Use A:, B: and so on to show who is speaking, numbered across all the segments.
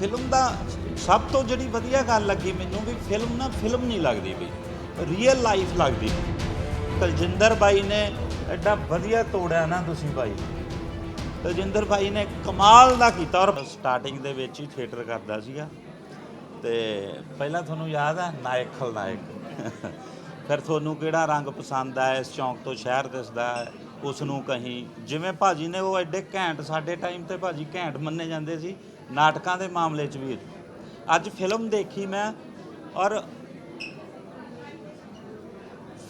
A: Film ਦਾ ਸਭ ਤੋਂ ਜਿਹੜੀ ਵਧੀਆ ਗੱਲ ਲੱਗੀ ਮੈਨੂੰ ਵੀ ਫਿਲਮ ਨਾ ਫਿਲਮ ਨਹੀਂ ਲੱਗਦੀ ਬਈ ਰੀਅਲ ਲਾਈਫ ਲੱਗਦੀ। ਤਲਜਿੰਦਰ ਬਾਈ ਨੇ ਐਡਾ ਵਧੀਆ ਤੋੜਿਆ ਨਾ ਤੁਸੀਂ ਬਾਈ। ਤਲਜਿੰਦਰ ਬਾਈ ਨੇ ਕਮਾਲ ਦਾ ਕੀਤਾ ਔਰ ਸਟਾਰਟਿੰਗ ਦੇ ਵਿੱਚ ਹੀ ਥੀਏਟਰ ਕਰਦਾ ਸੀਗਾ। ਤੇ ਪਹਿਲਾਂ ਤੁਹਾਨੂੰ ਯਾਦ ਹੈ ਨਾਇਕ ਖਲਨਾਇਕ। ਫਿਰ ਤੁਹਾਨੂੰ ਕਿਹੜਾ ਰੰਗ ਪਸੰਦ ਆ? ਇਸ ਚੌਂਕ ਤੋਂ ਸ਼ਹਿਰ ਦਿਸਦਾ ਹੈ, ਉਸ ਨੂੰ ਕਹੀਂ। ਜਿਵੇਂ ਭਾਜੀ ਨੇ ਉਹ ਐਡੇ ਘੈਂਟ ਸਾਡੇ ਟਾਈਮ ਤੇ ਭਾਜੀ ਘੈਂਟ ਮੰਨੇ ਜਾਂਦੇ ਸੀ। ਨਾਟਕਾਂ ਦੇ ਮਾਮਲੇ 'ਚ ਵੀ ਅੱਜ ਫਿਲਮ ਦੇਖੀ ਮੈਂ ਔਰ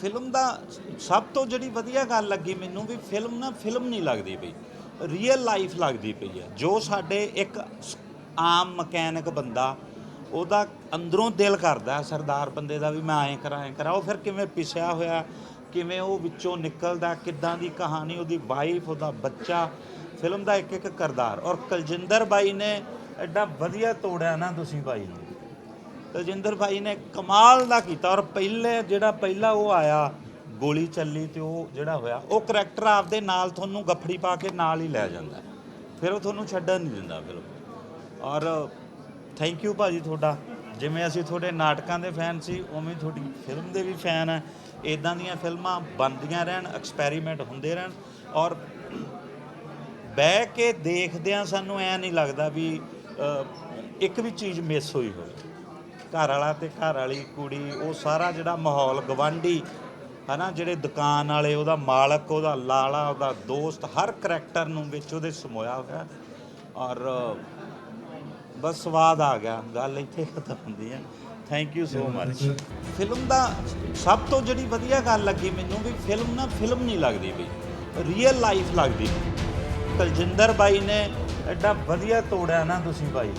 A: ਫਿਲਮ ਦਾ ਸਭ ਤੋਂ ਜਿਹੜੀ ਵਧੀਆ ਗੱਲ ਲੱਗੀ ਮੈਨੂੰ ਵੀ ਫਿਲਮ ਨਾ ਫਿਲਮ ਨਹੀਂ ਲੱਗਦੀ ਪਈ। ਰੀਅਲ ਲਾਈਫ ਲੱਗਦੀ ਪਈ ਹੈ। ਜੋ ਸਾਡੇ ਇੱਕ ਆਮ ਮਕੈਨਿਕ ਬੰਦਾ ਉਹਦਾ ਅੰਦਰੋਂ ਦਿਲ ਕਰਦਾ ਸਰਦਾਰ ਬੰਦੇ ਦਾ ਵੀ ਮੈਂ ਐਂ ਕਰਾਂ ਐਂ ਕਰਾਂ। ਉਹ ਫਿਰ ਕਿਵੇਂ ਪਿਸਿਆ ਹੋਇਆ ਕਿਵੇਂ ਉਹ ਵਿੱਚੋਂ ਨਿਕਲਦਾ, ਕਿੱਦਾਂ ਦੀ ਕਹਾਣੀ, ਉਹਦੀ ਵਾਈਫ ਉਹਦਾ ਬੱਚਾ ਫਿਲਮ ਦਾ ਇੱਕ ਇੱਕ ਕਰਦਾਰ। ਔਰ ਕਲਜਿੰਦਰ ਬਾਈ ਨੇ ਐਡਾ ਵਧੀਆ ਤੋੜਿਆ ਨਾ ਤੁਸੀਂ ਬਾਈ ਨੂੰ। ਤਜਿੰਦਰ ਭਾਈ ਨੇ ਕਮਾਲ ਦਾ ਕੀਤਾ। ਔਰ ਪਹਿਲੇ ਜਿਹੜਾ ਪਹਿਲਾ ਉਹ ਆਇਆ, ਗੋਲੀ ਚੱਲੀ ਤੇ ਉਹ ਜਿਹੜਾ ਹੋਇਆ, ਉਹ ਕਰੈਕਟਰ ਆਪਦੇ ਨਾਲ ਤੁਹਾਨੂੰ ਗੱਫੜੀ ਪਾ ਕੇ ਨਾਲ ਹੀ ਲੈ ਜਾਂਦਾ ਫਿਰ ਉਹ ਤੁਹਾਨੂੰ ਛੱਡਣ ਨਹੀਂ ਦਿੰਦਾ ਫਿਰ ਔਰ ਥੈਂਕ ਯੂ ਭਾਜੀ ਤੁਹਾਡਾ। ਜਿਵੇਂ ਅਸੀਂ ਤੁਹਾਡੇ ਨਾਟਕਾਂ ਦੇ ਫੈਨ ਸੀ, ਉਵੇਂ ਤੁਹਾਡੀ ਫਿਲਮ ਦੇ ਵੀ ਫੈਨ ਆ ਇਦਾਂ ਦੀਆਂ ਫਿਲਮਾਂ ਬਣਦੀਆਂ ਰਹਿਣ ਐਕਸਪੈਰੀਮੈਂਟ ਹੁੰਦੇ ਰਹਿਣ ਔਰ ਬਹਿ ਕੇ ਦੇਖਦਿਆਂ ਸਾਨੂੰ ਐ ਨਹੀਂ ਲੱਗਦਾ ਵੀ ਇੱਕ ਵੀ ਚੀਜ਼ ਮਿਸ ਹੋਈ ਹੋਵੇ। ਘਰ ਵਾਲਾ ਤੇ ਘਰ ਵਾਲੀ ਕੁੜੀ, ਉਹ ਸਾਰਾ ਜਿਹੜਾ ਮਾਹੌਲ ਗਵਾਂਢੀ ਹਨਾ, ਜਿਹੜੇ ਦੁਕਾਨ ਵਾਲੇ, ਉਹਦਾ ਮਾਲਕ, ਉਹਦਾ ਲਾਲਾ, ਉਹਦਾ ਦੋਸਤ, ਹਰ ਕਰੈਕਟਰ ਨੂੰ ਵਿੱਚ ਉਹਦੇ ਸਮੋਇਆ ਹੋਇਆ। ਔਰ, ਬਸ ਸਵਾਦ ਆ ਗਿਆ, ਗੱਲ ਇੱਥੇ ਖਤਮ ਹੁੰਦੀ ਹੈ। Thank you so much film ਦਾ ਸਭ ਤੋਂ ਜਿਹੜੀ ਵਧੀਆ ਗੱਲ ਲੱਗੀ ਮੈਨੂੰ ਵੀ ਫਿਲਮ ਨਾ ਫਿਲਮ ਨਹੀਂ ਲੱਗਦੀ ਬਈ ਰੀਅਲ ਲਾਈਫ ਲੱਗਦੀ। ਤਲਜਿੰਦਰ ਬਾਈ ਨੇ ਐਡਾ ਵਧੀਆ ਤੋੜਿਆ ਨਾ ਤੁਸੀਂ ਬਾਈ।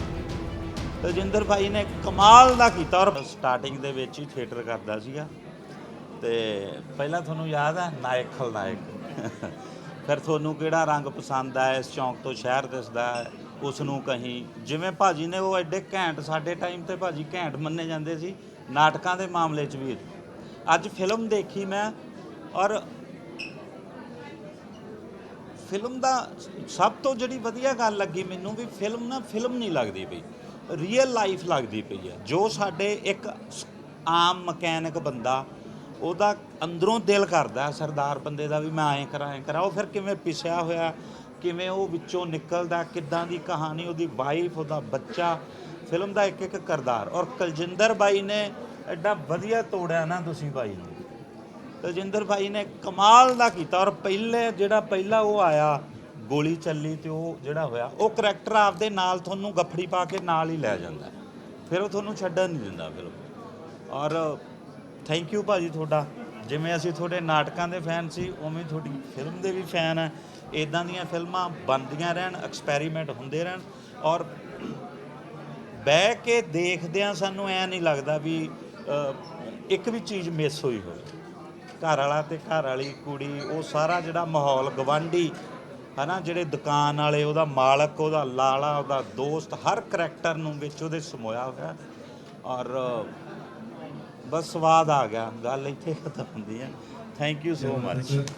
A: ਤਲਜਿੰਦਰ ਭਾਈ ਨੇ ਕਮਾਲ ਦਾ ਕੀਤਾ ਔਰ ਸਟਾਰਟਿੰਗ ਦੇ ਵਿੱਚ ਹੀ ਥੀਏਟਰ ਕਰਦਾ ਸੀਗਾ। ਤੇ ਪਹਿਲਾਂ ਤੁਹਾਨੂੰ ਯਾਦ ਹੈ ਨਾਇਕ ਖਲਨਾਇਕ। ਫਿਰ ਤੁਹਾਨੂੰ ਕਿਹੜਾ ਰੰਗ ਪਸੰਦ ਆ? ਇਸ ਚੌਂਕ ਤੋਂ ਸ਼ਹਿਰ ਦਿਸਦਾ। ਹੈ, ਉਸ ਨੂੰ ਕਹੀਂ। ਜਿਵੇਂ ਭਾਜੀ ਨੇ ਉਹ ਐਡੇ ਘੈਂਟ, ਸਾਡੇ ਟਾਈਮ ਤੇ ਭਾਜੀ ਘੈਂਟ ਮੰਨੇ ਜਾਂਦੇ ਸੀ, ਨਾਟਕਾਂ ਦੇ ਮਾਮਲੇ 'ਚ ਵੀ। ਅੱਜ ਫਿਲਮ ਦੇਖੀ ਮੈਂ, ਔਰ ਫਿਲਮ ਦਾ ਸਭ ਤੋਂ ਜਿਹੜੀ ਵਧੀਆ ਗੱਲ ਲੱਗੀ ਮੈਨੂੰ ਵੀ ਫਿਲਮ ਨਾ ਫਿਲਮ ਨਹੀਂ ਲੱਗਦੀ ਪਈ। ਰੀਅਲ ਲਾਈਫ ਲੱਗਦੀ ਪਈ ਹੈ ਜੋ ਸਾਡੇ ਇੱਕ ਆਮ ਮਕੈਨਿਕ ਬੰਦਾ, ਉਹਦਾ ਅੰਦਰੋਂ ਦਿਲ ਕਰਦਾ, ਸਰਦਾਰ ਬੰਦੇ ਦਾ ਵੀ ਮੈਂ ਐਂ ਕਰਾਂ ਐਂ ਕਰਾਂ, ਉਹ ਫਿਰ ਕਿਵੇਂ ਪਿਸਿਆ ਹੋਇਆ ਕਿਵੇਂ ਉਹ ਵਿੱਚੋਂ ਨਿਕਲਦਾ, ਕਿੱਦਾਂ ਦੀ ਕਹਾਣੀ, ਉਹਦੀ ਵਾਈਫ ਉਹਦਾ ਬੱਚਾ ਫਿਲਮ ਦਾ ਇੱਕ ਇੱਕ ਕਰਦਾਰ। ਔਰ ਕਲਜਿੰਦਰ ਬਾਈ ਨੇ ਐਡਾ ਵਧੀਆ ਤੋੜਿਆ ਨਾ ਤੁਸੀਂ ਬਾਈ ਨੂੰ। ਤਜਿੰਦਰ ਭਾਈ ਨੇ ਕਮਾਲ ਦਾ ਕੀਤਾ। ਔਰ ਪਹਿਲੇ ਜਿਹੜਾ ਪਹਿਲਾ ਉਹ ਆਇਆ, ਗੋਲੀ ਚੱਲੀ ਤੇ ਉਹ ਜਿਹੜਾ ਹੋਇਆ, ਉਹ ਕਰੈਕਟਰ ਆਪਦੇ ਨਾਲ ਤੁਹਾਨੂੰ ਗੱਫੜੀ ਪਾ ਕੇ ਨਾਲ ਹੀ ਲੈ ਜਾਂਦਾ। ਫਿਰ ਉਹ ਤੁਹਾਨੂੰ ਛੱਡਣ ਨਹੀਂ ਦਿੰਦਾ ਫਿਰ ਔਰ ਥੈਂਕ ਯੂ ਭਾਜੀ ਤੁਹਾਡਾ। ਜਿਵੇਂ ਅਸੀਂ ਤੁਹਾਡੇ ਨਾਟਕਾਂ ਦੇ ਫੈਨ ਸੀ, ਉਵੇਂ ਤੁਹਾਡੀ ਫਿਲਮ ਦੇ ਵੀ ਫੈਨ ਆ। ਇਦਾਂ ਦੀਆਂ ਫਿਲਮਾਂ ਬਣਦੀਆਂ ਰਹਿਣ ਐਕਸਪੈਰੀਮੈਂਟ ਹੁੰਦੇ ਰਹਿਣ ਔਰ ਬਹਿ ਕੇ ਦੇਖਦਿਆਂ ਸਾਨੂੰ ਐ ਨਹੀਂ ਲੱਗਦਾ ਵੀ ਇੱਕ ਵੀ ਚੀਜ਼ ਮਿਸ ਹੋਈ ਹੋਵੇ। ਘਰ ਵਾਲਾ ਤੇ ਘਰ ਵਾਲੀ ਕੁੜੀ, ਉਹ ਸਾਰਾ ਜਿਹੜਾ ਮਾਹੌਲ, ਗਵਾਂਢੀ, ਹਨਾ, ਜਿਹੜੇ ਦੁਕਾਨ ਵਾਲੇ, ਉਹਦਾ ਮਾਲਕ, ਉਹਦਾ ਲਾਲਾ, ਉਹਦਾ ਦੋਸਤ, ਹਰ ਕਰੈਕਟਰ ਨੂੰ ਵਿੱਚ ਉਹਦੇ ਸਮੋਇਆ ਹੋਇਆ। ਔਰ ਬਸ ਸਵਾਦ ਆ ਗਿਆ ਗੱਲ ਇੱਥੇ ਖਤਮ ਹੁੰਦੀ ਹੈ ਥੈਂਕ ਯੂ ਸੋ ਮਚ